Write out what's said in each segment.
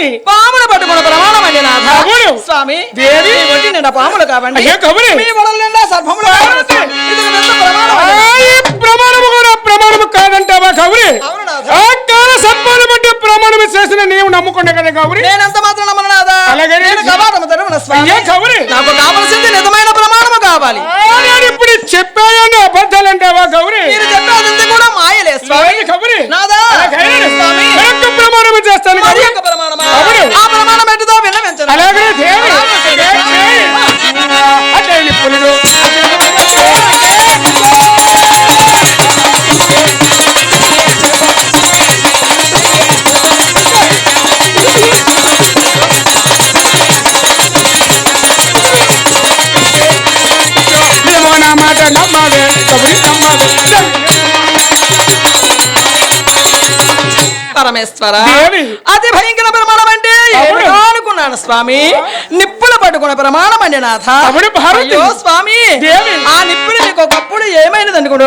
పార్వతి పాములు పట్టుకున్న ప్రమాణమండి నాథ. స్వామి దేవి. ఒంటి నిండా పాములు కబురి మీ వడల నిండా సర్పములు. ఇది పెద్ద ప్రమాణం ప్రమాణము కూడా ప్రమాణము కాదంటావా కౌరి. ఆ కాల సర్పాలు బట్టి ప్రమాణము చేసిన నీవు నమ్ముకున్నా కదా కౌరి నేనెంత మాత్రం నమ్మను అలాగే. నేను కవాటము తెరవను స్వామి. కౌరి నాకు కావలసింది నిజమైన ప్రమాణము కావాలి. పరమేశ్వర. అతి భయంకర ప్రమాణం అంటే అనుకున్నాను స్వామి. నిప్పులు పట్టుకున్న ప్రమాణం అండి నాథ. అయ్యో స్వామి. ఆ నిప్పులు మీకు ఒకప్పుడు ఏమైనది అనుకుంటూ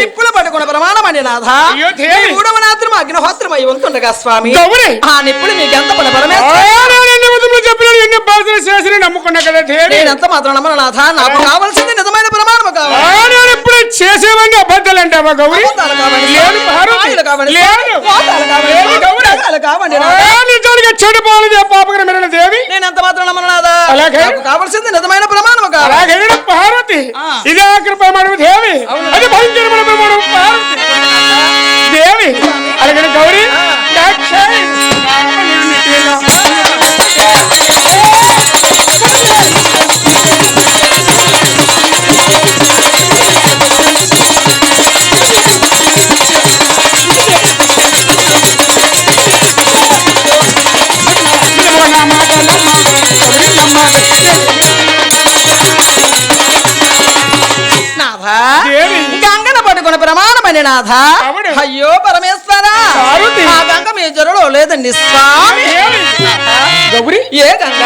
నిప్పులు పట్టుకున్న ప్రమాణం అండి నాథ మూడవ అగ్నిహోత్రం అయి ఉంటుండగా స్వామి ఆ నిప్పులు మీకు ఎంత పని ఆ, పరమేశ్వర నేను ఎన్ని వదులు చెప్పినాను ఎన్ని బాధలు చేసి నమ్ముకున్నా కదా దేవి నేనెంత మాత్రం నమ్మను నాథ నాకు కావాల్సింది నిజమైన ప్రమాణము ఆ, కావాలి ఇప్పుడు చేసేవన్నీ అబద్ధాలు అంటావా గౌరీ. నిజానికి చెడు పాలు దేవి నేనెంత మాత్రం నమ్మను నాథ అలాగే. నాకు కావాల్సింది నిజమైన ప్రమాణము కావాలి ఆ. ఇది ఆఖరి ప్రమాణం దేవి. అది భయంకరమైన దేవి అలాగే గౌరీ. నాథ. గంగన పట్టుకున్న ప్రమాణమని నాథ. అయ్యో పరమేశ్వర. ఆ గంగ మీ జరులో లేదండి స్వామి. గౌరీ. ఏ గంగ?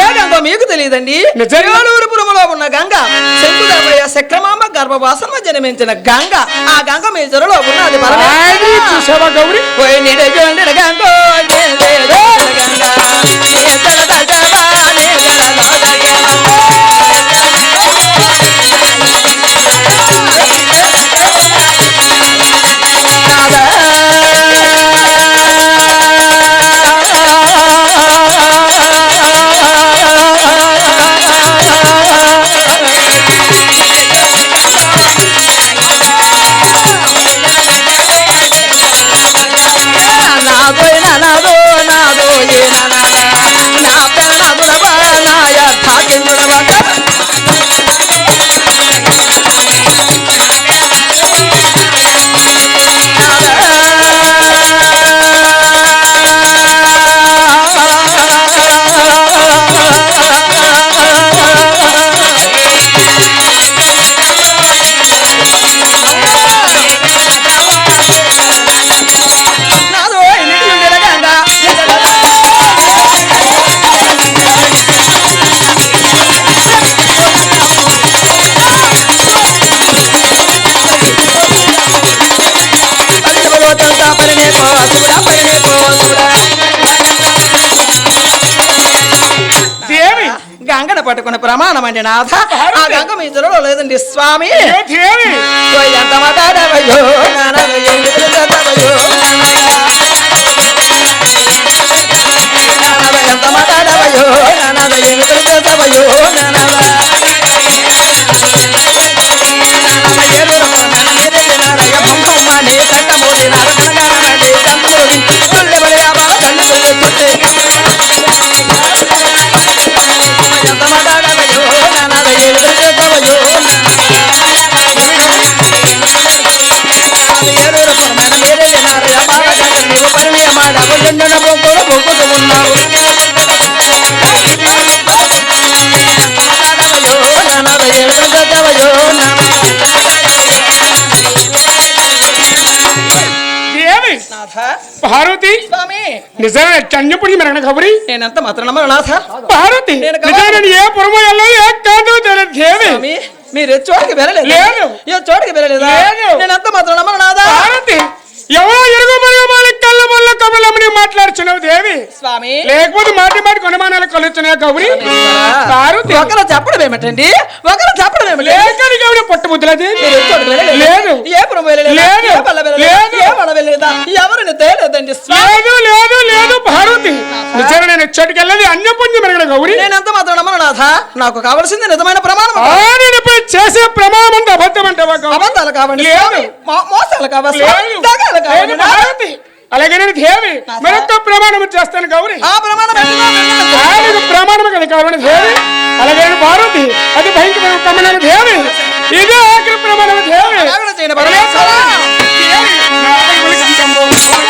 ఏ గంగ మీకు తెలియదండి? ఏలూరుపురములో ఉన్న గంగ. శంకుదేవయ్య చక్రమాంబ గర్భవాసంలో జన్మించిన గంగ. ఆ గంగ మీ జరులో ఉన్నది గౌరీ గంగో. గంగను పట్టుకుని ప్రమాణం అండి నాథ. ఆ గంగ మీ జలలో లేదండి స్వామి. ఎంత మాట్లాడవయ్యో దేవి పార్వతి నిజమే చంజపుడి కబరి. నేనంత మాత్రం నాథ? ఏ పురమో ఎల్లో ఏ కాదు దేవి. స్వామి మీరు చోటికి వెళ్ళలేదు లేదు. ఏ చోటికి వెళ్ళలేదా లేదు. నేనంత మాత్రం నాథ? ఎవరో ఎరుగు మాలి కళ్ళ వల్ల మాట్లాడుచున్నావు దేవి. స్వామి. లేకపోతే మాటి మాటి కొనమానాలు కలుగుతున్నాయి కబరి? పార్వతి ఒకరు చెప్పడం ఏమిటండి? ఒకరు చెప్పడం లేకని గౌరి పట్టు వెళ్ళలేదు లేదు. ఏ పురం వెళ్ళలేదా లేదు. ఎవరిని తేలేదండి? లేదు లేదు లేదు పార్వతి నిజంగా నేను చోటుకెళ్ళది అన్యపుణ్యం మెరగన గౌరి. నేనంత మాత్రం నమ్మనాథ నాకు కావలసింది నిజమైన ప్రమాణం నేను ఇప్పుడు చేసే ప్రమాణం అంత అబద్ధం అంటావా? అబద్ధాలు కావండి మోసాలు కావాలి. దగాలు కావండి లేదు పార్వతి అలాగే నేను దేవి. మరొక ప్రమాణం చేస్తాను గౌరి. ఆ ప్రమాణం ప్రమాణం కదా కావాలి దేవి అలాగే నేను పార్వతి అది భయంకర కమలైన దేవి ఇదే ఆఖరి ప్రమాణం దేవి Yeah.